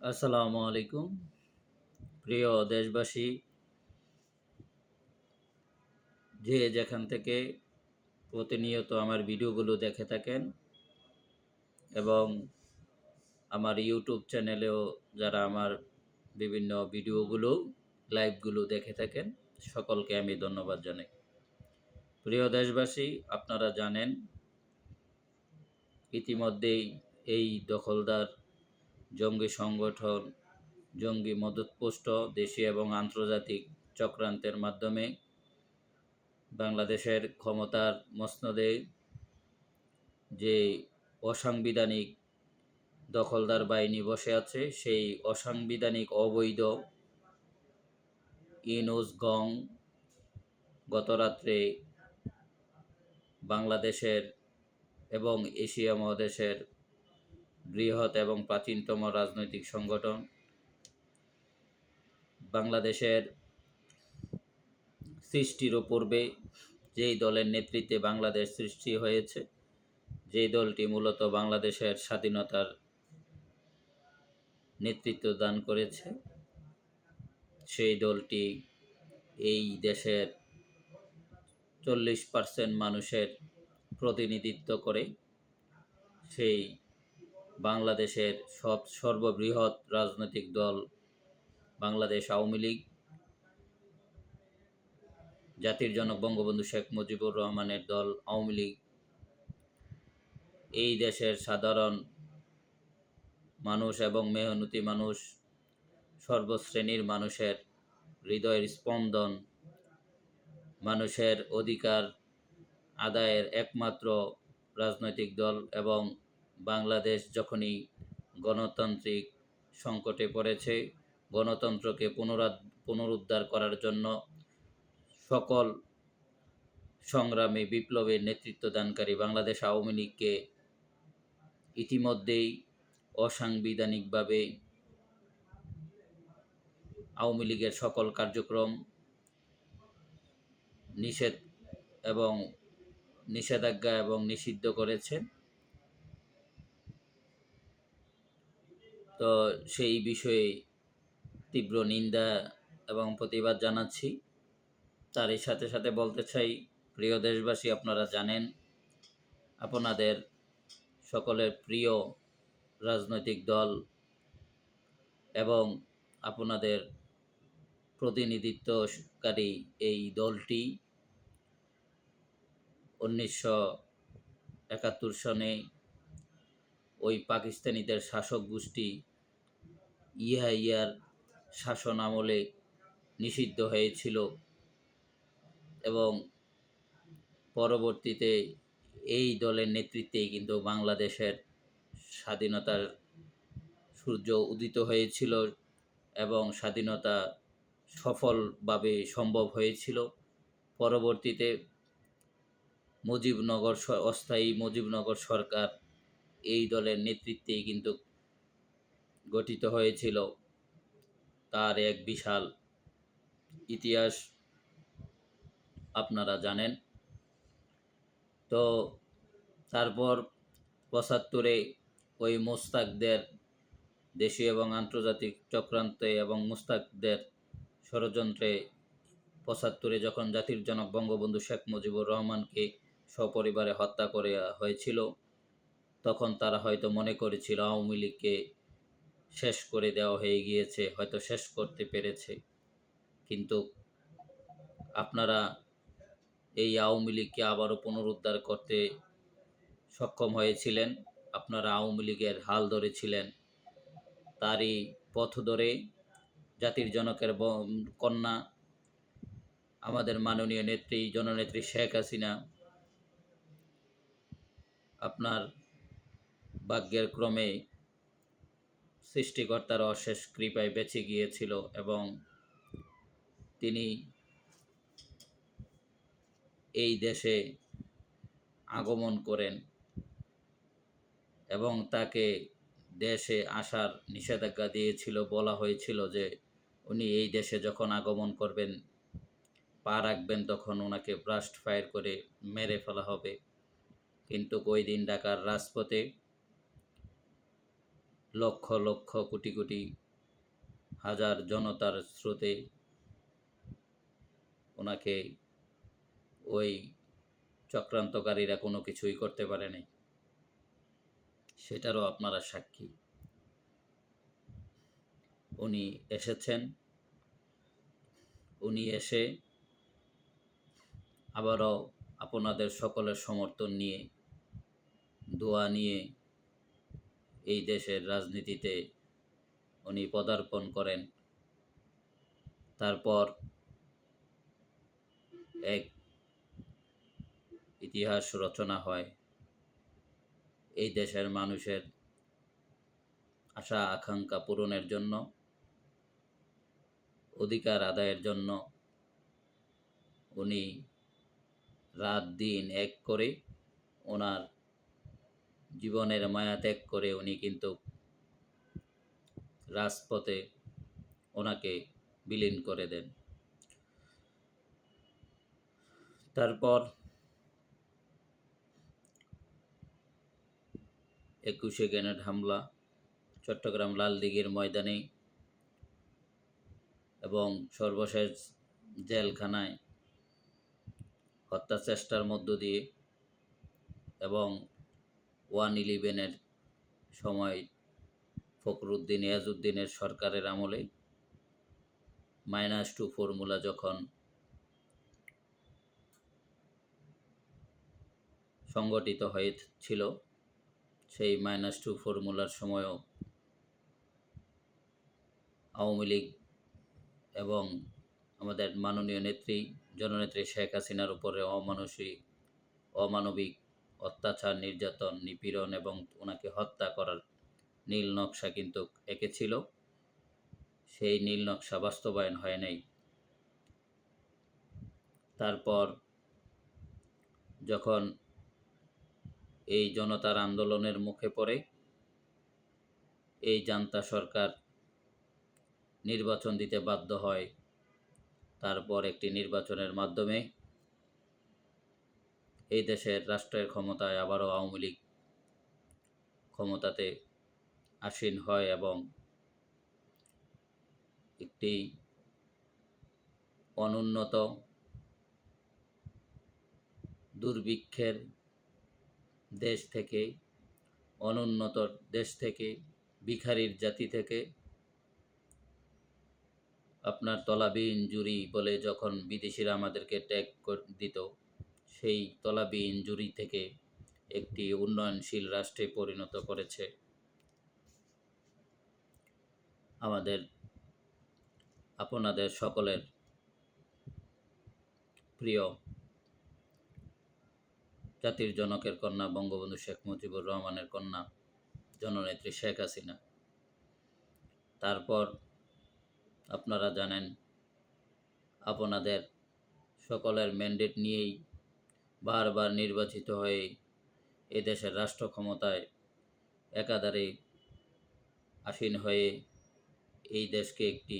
আসসালামু আলাইকুম। প্রিয় দেশবাসী, যে যেখান থেকে প্রতিনিয়ত আমার ভিডিওগুলো দেখে থাকেন এবং আমার ইউটিউব চ্যানেলেও যারা আমার বিভিন্ন ভিডিওগুলো, লাইভগুলো দেখে থাকেন, সকলকে আমি ধন্যবাদ জানাই। প্রিয় দেশবাসী, আপনারা জানেন, ইতিমধ্যেই এই দখলদার জঙ্গি সংগঠন, জঙ্গি মদতপুষ্ট, দেশীয় এবং আন্তর্জাতিক চক্রান্তের মাধ্যমে বাংলাদেশের ক্ষমতার মসনদে যে অসাংবিধানিক দখলদার বাহিনী বসে আছে, সেই অসাংবিধানিক অবৈধ ইনুস গং গতরাত্রে বাংলাদেশের এবং এশিয়া মহাদেশের বৃহৎ এবং প্রাচীনতম রাজনৈতিক সংগঠন বাংলাদেশের সৃষ্টির পূর্বে যেই দলের নেতৃত্বে বাংলাদেশ সৃষ্টি হয়েছে, যেই দলটি মূলত বাংলাদেশের স্বাধীনতার নেতৃত্ব দান করেছে, সেই দলটি এই দেশের চল্লিশ পার্সেন্ট মানুষের প্রতিনিধিত্ব করে সেই বাংলাদেশের সব সর্ববৃহৎ রাজনৈতিক দল বাংলাদেশ আওয়ামী লীগ, জাতির জনক বঙ্গবন্ধু শেখ মুজিবুর রহমানের দল আওয়ামী লীগ, এই দেশের সাধারণ মানুষ এবং মেহনতি মানুষ, সর্বশ্রেণীর মানুষের হৃদয়ের স্পন্দন, মানুষের অধিকার আদায়ের একমাত্র রাজনৈতিক দল এবং বাংলাদেশ যখনই গণতান্ত্রিক সংকটে পড়েছে, গণতন্ত্রকে পুনরাদ পুনরুদ্ধার করার জন্য সকল সংগ্রামী বিপ্লবের নেতৃত্ব দানকারী বাংলাদেশ আওয়ামী লীগকে ইতিমধ্যেই অসাংবিধানিকভাবে আওয়ামী লীগের সকল কার্যক্রম নিষেধ এবং নিষেধাজ্ঞা এবং নিষিদ্ধ করেছে। তো সেই বিষয়ে তীব্র নিন্দা এবং প্রতিবাদ জানাচ্ছি। তারই সাথে সাথে বলতে চাই, প্রিয় দেশবাসী, আপনারা জানেন, আপনাদের সকলের প্রিয় রাজনৈতিক দল এবং আপনাদের প্রতিনিধিত্বকারী এই দলটি উনিশশো একাত্তর সনে ওই পাকিস্তানিদের শাসক গোষ্ঠী ইহা ইয়ার শাসন আমলে নিষিদ্ধ হয়েছিল এবং পরবর্তীতে এই দলের নেতৃত্বেই কিন্তু বাংলাদেশের স্বাধীনতার সূর্য উদিত হয়েছিল এবং স্বাধীনতা সফলভাবে সম্ভব হয়েছিল। পরবর্তীতে মুজিবনগর অস্থায়ী মুজিবনগর সরকার এই দলের নেতৃত্বেই কিন্তু গঠিত হয়েছিল। তার এক বিশাল ইতিহাস আপনারা জানেন। তো তারপর পঁচাত্তরে ওই মোস্তাকদের দেশীয় এবং আন্তর্জাতিক চক্রান্তে এবং মুস্তাকদের ষড়যন্ত্রে পঁচাত্তরে যখন জাতির জনক বঙ্গবন্ধু শেখ মুজিবুর রহমানকে সপরিবারে হত্যা করে হয়েছিল, তখন তারা হয়তো মনে করেছিল আওয়ামী লীগকে শেষ করে দেওয়া হয়ে গিয়েছে, হয়তো শেষ করতে পেরেছে। কিন্তু আপনারা এই আওয়ামী লীগকে আবারও পুনরুদ্ধার করতে সক্ষম হয়েছিলেন, আপনারা আওয়ামী লীগের হাল ধরেছিলেন। তারই পথ ধরে জাতির জনকের কন্যা, আমাদের মাননীয় নেত্রী, জননেত্রী শেখ হাসিনা, আপনার ভাগ্যের ক্রমে সৃষ্টিকর্তার অশেষ কৃপায় বেঁচে গিয়েছিল এবং তিনি এই দেশে আগমন করেন এবং তাকে দেশে আসার নিষেধাজ্ঞা দিয়েছিল, বলা হয়েছিল যে উনি এই দেশে যখন আগমন করবেন, পা রাখবেন, তখন ওনাকে ব্রাস্ট ফায়ার করে মেরে ফেলা হবে। কিন্তু ওই দিন ঢাকার রাজপথে লক্ষ লক্ষ, কোটি কোটি হাজার জনতার স্রোতে ওনাকে ওই চক্রান্তকারীরা কোনো কিছুই করতে পারেনি সেটারও আপনারা সাক্ষী। উনি এসেছেন। উনি এসে আবারও আপনাদের সকলের সমর্থন নিয়ে, দোয়া নিয়ে এই দেশের রাজনীতিতে উনি পদার্পণ করেন। তারপর এক ইতিহাস রচনা হয়। এই দেশের মানুষের আশা, আকাঙ্ক্ষা পূরণের জন্য, অধিকার আদায়ের জন্য উনি রাত দিন এক করে ওনার জীবনের মায়া ত্যাগ করে উনি কিন্তু রাজপথে ওনাকে বিলীন করে দেন। তারপর একুশে গ্রেনেড হামলা, চট্টগ্রাম লালদিঘির ময়দানে এবং সর্বশেষ জেলখানায় হত্যা চেষ্টার মধ্য দিয়ে এবং ওয়ান ইলেভেনের সময় ফখরুদ্দিন ইয়াজউদ্দিনের সরকারের আমলে মাইনাস টু ফর্মুলা যখন সংগঠিত হয়েছিল, সেই মাইনাস টু ফর্মুলার সময়ও আওয়ামী লীগ এবং আমাদের মাননীয় নেত্রী, জননেত্রী শেখ হাসিনার উপরে অমানসিক, অমানবিক অত্যাচার, নির্যাতন, নিপীড়ন এবং ওনাকে হত্যা করার নীল নকশা কিন্তু এঁকেছিল। সেই নীল নকশা বাস্তবায়ন হয় নাই। তারপর যখন এই জনতার আন্দোলনের মুখে পড়ে, এই জান্তা সরকার নির্বাচন দিতে বাধ্য হয়। তারপর একটি নির্বাচনের মাধ্যমে এই দেশের রাষ্ট্রের ক্ষমতায় আবারও আওয়ামী লীগ ক্ষমতাতে আসীন হয় এবং একটি অনুন্নত দুর্ভিক্ষের দেশ থেকে, অনুন্নত দেশ থেকে, ভিখারির জাতি থেকে আপনার তলাবিহীন জুরি বলে যখন বিদেশিরা আমাদেরকে ট্যাগ দিত সেই তলাবিহীন জুরি থেকে একটি উন্নয়নশীল রাষ্ট্রে পরিণত করেছে। আমাদের, আপনাদের সকলের প্রিয় জাতির জনকের কন্যা বঙ্গবন্ধু শেখ মুজিবুর রহমানের কন্যা জননেত্রী শেখ হাসিনা। তারপর আপনারা জানেন, আপনাদের সকলের ম্যান্ডেট নিয়েই বারবার নির্বাচিত হয়ে এদেশের রাষ্ট্র ক্ষমতায় একাধারে আসীন হয়ে এই দেশকে একটি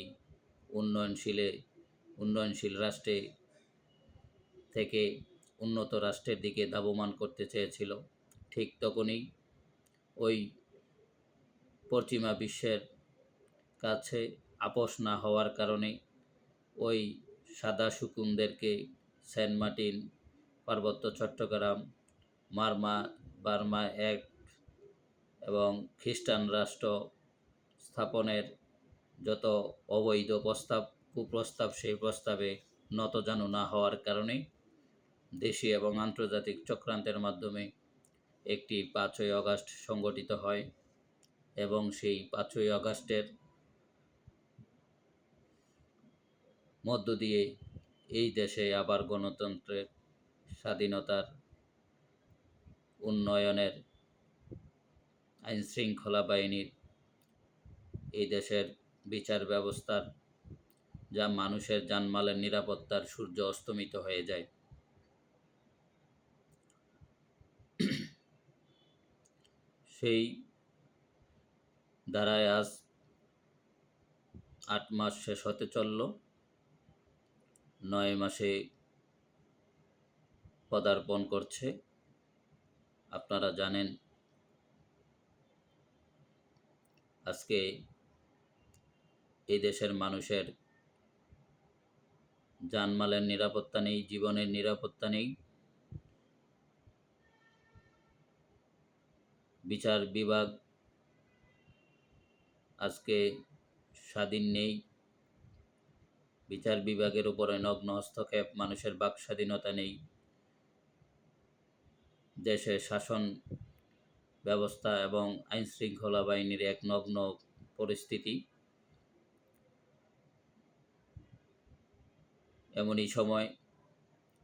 উন্নয়নশীলে, উন্নয়নশীল রাষ্ট্রে থেকে উন্নত রাষ্ট্রের দিকে ধাবমান করতে চেয়েছিল। ঠিক তখনই ওই পশ্চিমা বিশ্বের কাছে আপোষ না হওয়ার কারণে ওই সাদা শুকুনদেরকে সেন্ট মার্টিন পার্বত্য চট্টগ্রাম, মারমা, বার্মা এক এবং খ্রিস্টান রাষ্ট্র স্থাপনের যত অবৈধ প্রস্তাব, কুপ্রস্তাব সেই প্রস্তাবে নতজানু না হওয়ার কারণে দেশি এবং আন্তর্জাতিক চক্রান্তের মাধ্যমে একটি পাঁচই অগাস্ট সংগঠিত হয় এবং সেই পাঁচই অগাস্টের মধ্য দিয়ে এই দেশে আবার গণতন্ত্রের স্বাধীনতার উন্নয়নের আইন শৃঙ্খলা বাহিনীর এই দেশের বিচার ব্যবস্থার যা মানুষের জানমালের নিরাপত্তার সূর্য অস্তমিত হয়ে যায়। সেই ধারায় আজ আট মাস শেষ হতে চলল। নয় মাসে পদার্পণ করছে। আপনারা জানেন, আজকে এই দেশের মানুষের জানমালের নিরাপত্তা নেই, জীবনের নিরাপত্তা নেই। বিচার বিভাগ আজকে স্বাধীন নেই। বিচার বিভাগের উপরে নগ্ন হস্তক্ষেপ মানুষের বাক স্বাধীনতা নেই। দেশের শাসন ব্যবস্থা এবং আইন শৃঙ্খলা বাহিনীর এক নগ্ন পরিস্থিতি। এমনই সময়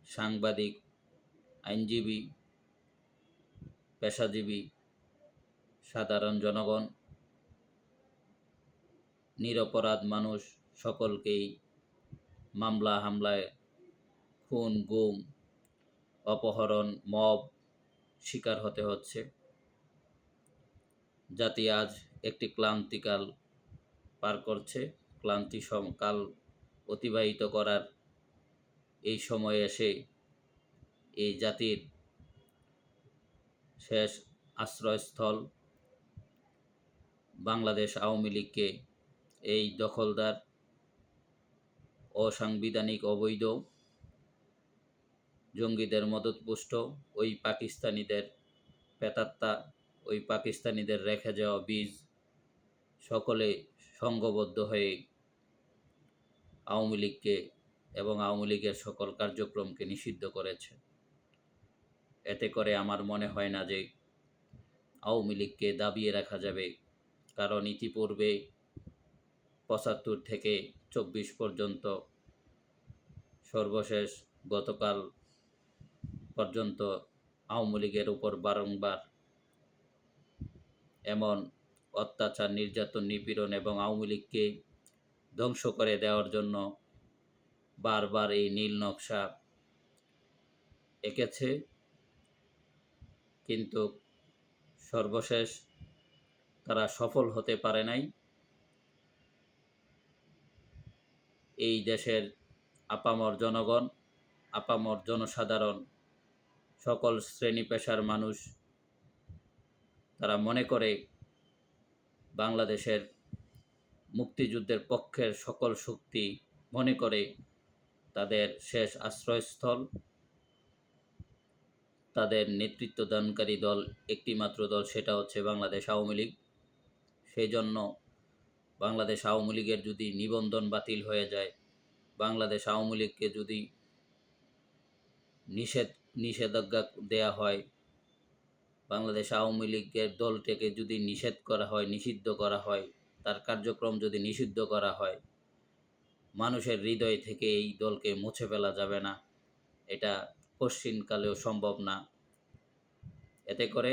সাংবাদিক, আইনজীবী, পেশাজীবী, সাধারণ জনগণ, নিরপরাধ মানুষ সকলকেই মামলা, হামলায় খুন, গুম, অপহরণ, মব শিকার হতে হচ্ছে। জাতি আজ একটি ক্লান্তিকাল পার করছে। ক্লান্তি সম- কাল অতিবাহিত করার এই সময়ে এসে এই জাতির শেষ আশ্রয়স্থল বাংলাদেশ আওয়ামী লীগকে এই দখলদার, অসাংবিধানিক, অবৈধ জঙ্গিদের মদতপুষ্ট, ওই পাকিস্তানিদের পেতাত্তা, ওই পাকিস্তানিদের রেখে যাওয়া বীজ সকলে সংঘবদ্ধ হয়ে আওয়ামী লীগকে এবং আওয়ামী লীগের সকল কার্যক্রমকে নিষিদ্ধ করেছে। এতে করে আমার মনে হয় না যে আওয়ামী লীগকে দাবিয়ে রাখা যাবে। কারণ ইতিপূর্বে পঁচাত্তর থেকে চব্বিশ পর্যন্ত সর্বশেষ গতকাল পর্যন্ত আওয়ামী লীগের উপর বারংবার এমন অত্যাচার, নির্যাতন, নিপীড়ন এবং আওয়ামী লীগকে ধ্বংস করে দেওয়ার জন্য বারবার এই নীল নকশা এঁকেছে। কিন্তু সর্বশেষ তারা সফল হতে পারে নাই। এই দেশের আপামর জনগণ, আপামর জনসাধারণ সকল শ্রেণি পেশার মানুষ তারা মনে করে বাংলাদেশের মুক্তিযুদ্ধের পক্ষের সকল শক্তি মনে করে তাদের শেষ আশ্রয়স্থল, তাদের নেতৃত্বদানকারী দল একটিমাত্র দল, সেটা হচ্ছে বাংলাদেশ আওয়ামী লীগ। সেই জন্য বাংলাদেশ আওয়ামী লীগের যদি নিবন্ধন বাতিল হয়ে যায়, বাংলাদেশ আওয়ামী লীগকে যদি নিষেধ নিষেধাজ্ঞা দেয়া হয়। বাংলাদেশ আওয়ামী লীগের দলটাকে যদি নিষেধ করা হয়, নিষিদ্ধ করা হয়, তার কার্যক্রম যদি নিষিদ্ধ করা হয়, মানুষের হৃদয় থেকে এই দলকে মুছে ফেলা যাবে না। এটা কশ্চিনকালেও সম্ভব না। এতে করে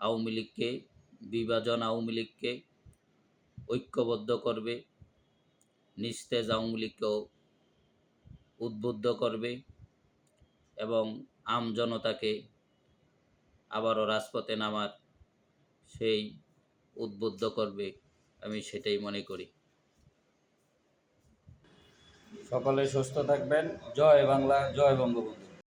আওয়ামী লীগকে, বিভাজন আওয়ামী লীগকে ঐক্যবদ্ধ করবে, নিস্তেজ আওয়ামী লীগকেও উদ্বুদ্ধ করবে। এবং আম জনতাকে আবারও রাজপথে নামার সেই উদ্বুদ্ধ করবে, আমি সেটাই মনে করি। সকলে সুস্থ থাকবেন। জয় বাংলা, জয় বঙ্গবন্ধু।